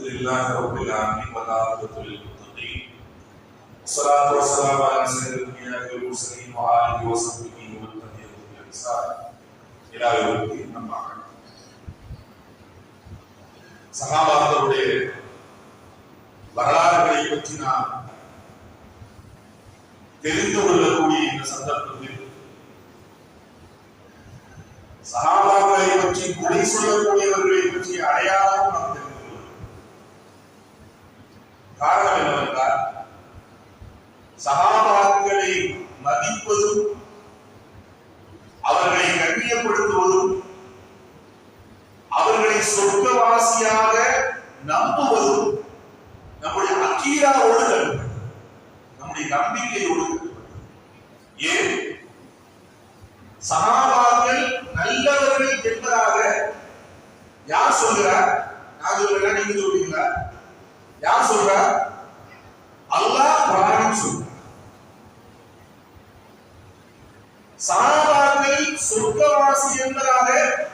لله رب العالمين والعاقبة للمتقين والصلاة والسلام على سيد الأنبياء والمرسلين وآله وصحبه ومن تبعهم بإحسان إلى يوم الدين أما بعد சகாபாக்களுடைய வரலாறுகளை பற்றி நாம் தெரிந்து கொள்ளக்கூடிய இந்த சந்தர்ப்பத்தில் சகாபாக்களை பற்றி குறை சொல்லக்கூடியவர்களை பற்றி அடையாளம் சகாபாக்களை மதிப்பதும் அவர்களை கண்ணியப்படுத்துவதும் அவர்களை சொர்க்கவாசியாக நம்புவதும் நம்முடைய அக்கீரா ஒழுகல் நம்முடைய நம்பிக்கை ஒழுகல் ஏன்? சகாபாக்கள் நல்லவர்கள் என்பதாக யார் சொல்கிறார் நான் சொல்றேன் நீங்க சொல்றீங்களா? யார் சொல்றார் அல்லாஹ் குரானில் சொல்ற சகாபாக்கள் சொர்க்கவாசி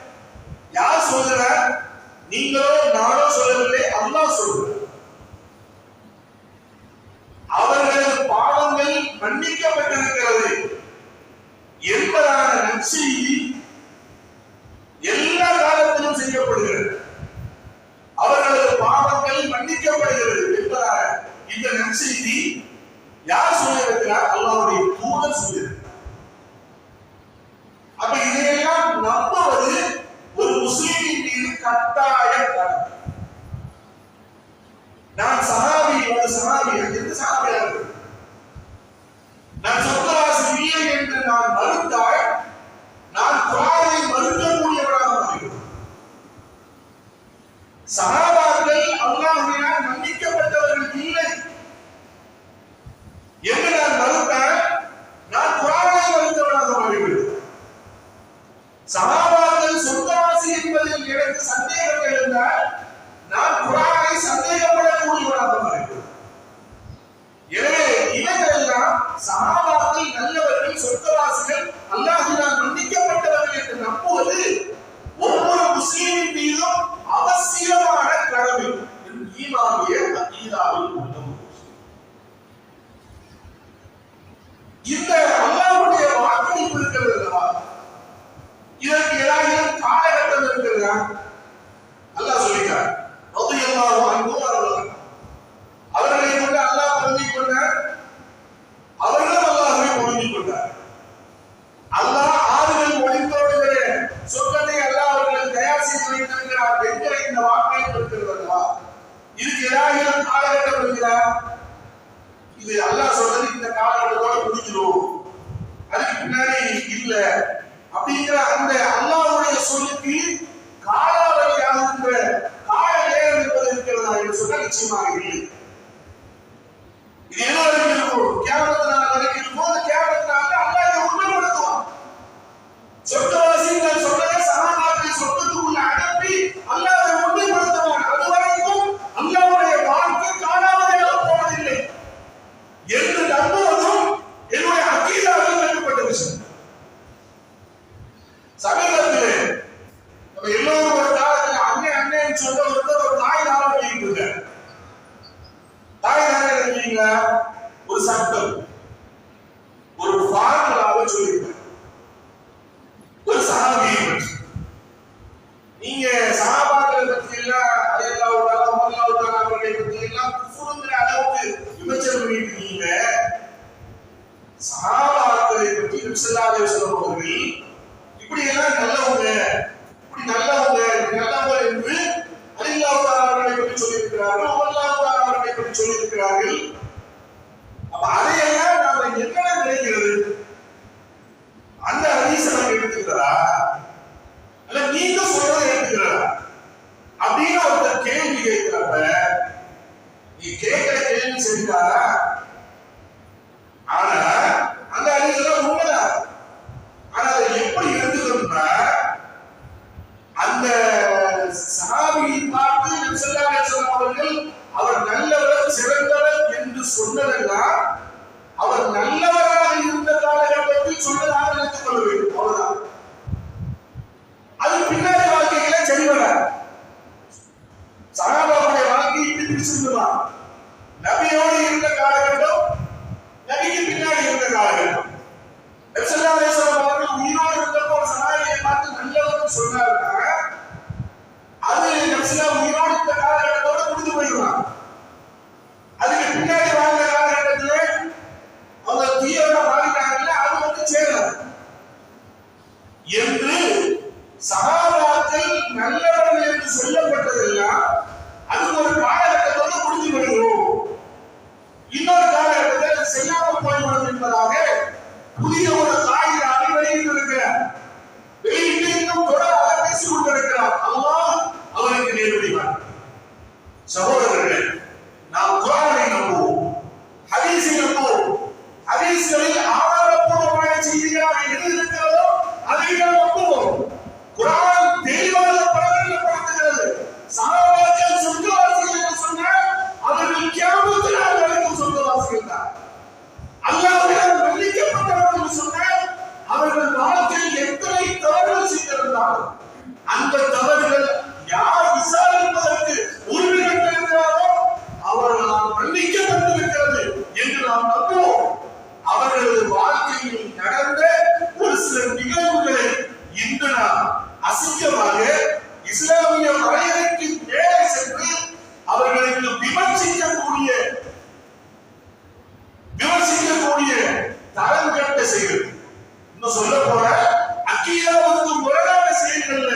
யார் சொல்லுற? நீங்களோ நானோ சொல்லவில்லை அல்லாஹ் சொல்லுற அவர்களது பாவங்கள் மன்னிக்கப்பட்டிருக்கிறது. என்பதான நற்செய்தி எல்லா காலத்திலும் செய்யப்படுகிறது. அவர்களது பாவங்கள் மன்னிக்கப்படுகிறது என்பதான இந்த நற்செய்தி யார் சொல்லியிருக்கிறார்? அல்லாவுடைய கட்டாய நான் சஹாபி ஒரு சஹாபி எந்த சஹாபியாக இருக்கிறேன் நான் சொர்க்கவாசி இல்லை என்று நான் மறுத்தால் நான் குரானை மறுக்கக்கூடியவராக மாறிவிடும் சஹாபாக்கள் அல்லாஹ்வினால் மன்னிக்கப்பட்டவர்கள் இல்லை என்று நான் மறுத்தால் நான் குரானை மறுத்தவராக மாறிவிடுவேன் சஹாபாக்கள் சொர்க்கவாசி என்பதில் எனக்கு சந்தேகம் இருந்தால் நான் குரானை சந்தேகப்படக்கூடியவராக மாறிவிடுவேன் எனவே இவர்களெல்லாம் சகாபாக்கள் நல்லவர்கள் சொர்க்கவாசிகள் அல்லாஹினால் மன்னிக்கப்பட்டவர்கள் என்று நம்புவது ஒவ்வொரு முஸ்லீமின் மீதும் அவசியமான கடமை என்று ஈமானிய அகீதாவில் உள்ள ஒரு விஷயம். இந்த அல்லாஹ்வுடைய வாக்களிப்பு இருக்கிறது அல்லவா இதற்கு ஏதாவது காலகட்டம் இருக்கிறதா அல்லாஹ் சொல்லிட்டார் ரலியல்லாஹு அன்ஹு அவர்கள் அவர்களை கொண்டு அல்லாஹ் பொருந்திக் கொண்டார் அவர்களும் அல்லாஹ்வை பொருந்திக் கொண்டார் அல்லாஹ் ஆறுகள் ஒளிந்தோடுகிற சொர்க்கத்தை அல்லாஹ் அவர்களுக்கு தயார் செய்து வைத்திருக்கிறார் என்கிற இந்த வாக்களிப்பு இருக்கிறது அல்லவா இதுக்கு ஏதாவது காலகட்டம் இருக்கிறா இது அல்லாஹ் சொல்றது இந்த காலகட்டத்தோட முடிஞ்சிடும் அதுக்கு பின்னாடி இல்ல. அப்படிங்கிற அந்த அல்லாவுடைய சொல்லுக்கு காலாவதியாக இருக்கிற கால நேரம் என்பது இருக்கிறதா என்று சொன்னால் நிச்சயமாக இல்லை. இது என்ன வரைக்கும் இருக்கும். கேவலத்து நாள் வரைக்கும் இருக்கும் அந்த கேவலத்து நாள்ல அல்லாஹ் இதை உண்மைப்படுத்துவான் சொர்க்கவாசிகள் சொன்னதை சமாதானத்தை சொர்க்கத்துக்குள்ள அனுப்பி அல்லாஹ் அதை உண்மைப்படுத்துவான் அது வரைக்கும் அல்லாஹ்வுடைய வாழ்க்கை காலாவதியாக போவதில்லை என்று நம்புவதும் என்னுடைய அக்கீதாவில் கட்டுப்பட்ட விஷயம் சமீபத்திலே நம்ம எல்லோரும் ஒரு காலத்துல அண்ணே அண்ணேன்னு சொல்ல ஒருத்தர் ஒரு தாய் தாரம் பண்ணிட்டு இருக்காரு தாய் தாரம் எழுதுவீங்களா எக்ஸாம்பிள் ஒரு ஃபார்முலாவை சொல்லியிருப்பேன் ஒரு சகாபியை நீங்க சகாபாக்களை பத்தி எல்லாம் அதையெல்லாம் விட்டாங்க அமர்லாம் விட்டாங்க அவர்களை பத்தி எல்லாம் குஃபுருங்கிற அளவுக்கு விமர்சனம் பண்ணிட்டு இருக்கீங்க. சகாபாக்களை பற்றி நபிசல்லாஹு சொல்லுபவர்கள் இப்படி எல்லாம் நல்லவங்க இப்படி நல்லவங்க நல்லவங்க என்று அலில்லாஹு அவர்களை பற்றி சொல்லியிருக்கிறார்கள் அல்லாஹு அவர்களை பற்றி சொல்லியிருக்கிறார்கள். அதையெல்லாம் நாம என்ன அந்த ஹதீஸ நம்ம நீங்க சொல்றதை எடுத்துக்கிறதா? அப்படின்னு ஒருத்தர் கேள்வி கேட்கிறப்ப ஆனா அந்த ஹதீஸ்லாம் உண்மைதான் ஆனா அதை எப்படி எடுத்துக்கணும்னா அந்த சாமி பார்த்து செல்லாமே அவர் நல்லவர் சிறந்த சொன்னதெல்லாம் அவர் நல்லவராக இருந்த காலகட்டத்தில் சொன்னதாக நினைத்துக் கொள்ள வேண்டும். அவ்வளவுதான். அது பின்னாடி வாழ்க்கையில சரி வராது. சகாபாவுடைய வாழ்க்கை இப்படி பிடிச்சிருந்துமா நபியோடு இருந்த காலகட்டம் நபிக்கு பின்னாடி இருந்த காலகட்டம். நெப்சல்லாதேஸ்வரம் அவர்கள் உயிரோடு ஒரு சகாபியை பார்த்து நல்லவர்கள் சொன்னாருன்னா அது நெப்சல்லா உயிரோடு இருந்த காலகட்டத்தோட முடிந்து போயிடுவான் சகோதரர்களே நாம் குரானை நம்புவோம் ஹதீஸை நம்புவோம். ஹதீஸ்களில் ஆதாரப்பூர்வமான செய்திகளாக எது இருக்கிறதோ அதை நாம் நம்புவோம். குரான் தெளிவாக பிரகடனப்படுத்துகிறது சகாபாக்கள் சொர்க்கவாசிகள் என்று சொன்னால் அவர்கள் கேமத்தில் நாள் வரைக்கும் சொர்க்கவாசிகள் தான். அல்லாவிடம் மன்னிக்கப்பட்டவர்கள் என்று சொன்னால் அவர்கள் வாழ்க்கையில் எத்தனை தவறுகள் செய்திருந்தாலும் அந்த தவறு இன்னும் சொல்ல போற அக்கீதாவுக்கு முரணான செயல்கள்ல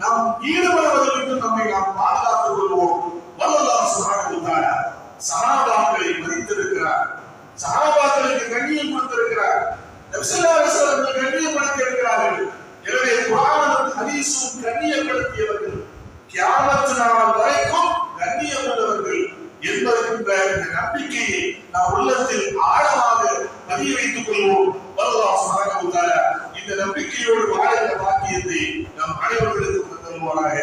நாம் ஈடுபடுவதற்கு நம்மை நாம் பாதுகாத்துக் கொள்வோம். வல்லல்லாஹ் சுப்ஹானஹு வ தஆலா மதித்திருக்கிறார். சகாபாக்களுக்கு கண்ணியம் கொடுத்திருக்கிறார். நபி ஸல்லல்லாஹு அலைஹி கண்ணியப்படுத்தி இருக்கிறார்கள் எனவே குரானும் ஹதீஸும் கண்ணியப்படுத்தியவர்கள். கியாமத்து நாள் வரைக்கும் கண்ணியம் உள்ளவர்கள் என்பதற்கின்ற இந்த நம்பிக்கையை நாம் உள்ளத்தில் ஆழமாக பதிய வைத்துக் கொள்வோம். அல்லாஹ் சுப்ஹானஹு வ தஆலா இந்த நம்பிக்கையோடு வாழ இந்த பாக்கியத்தை நம் அனைவருக்கும் தருவாராக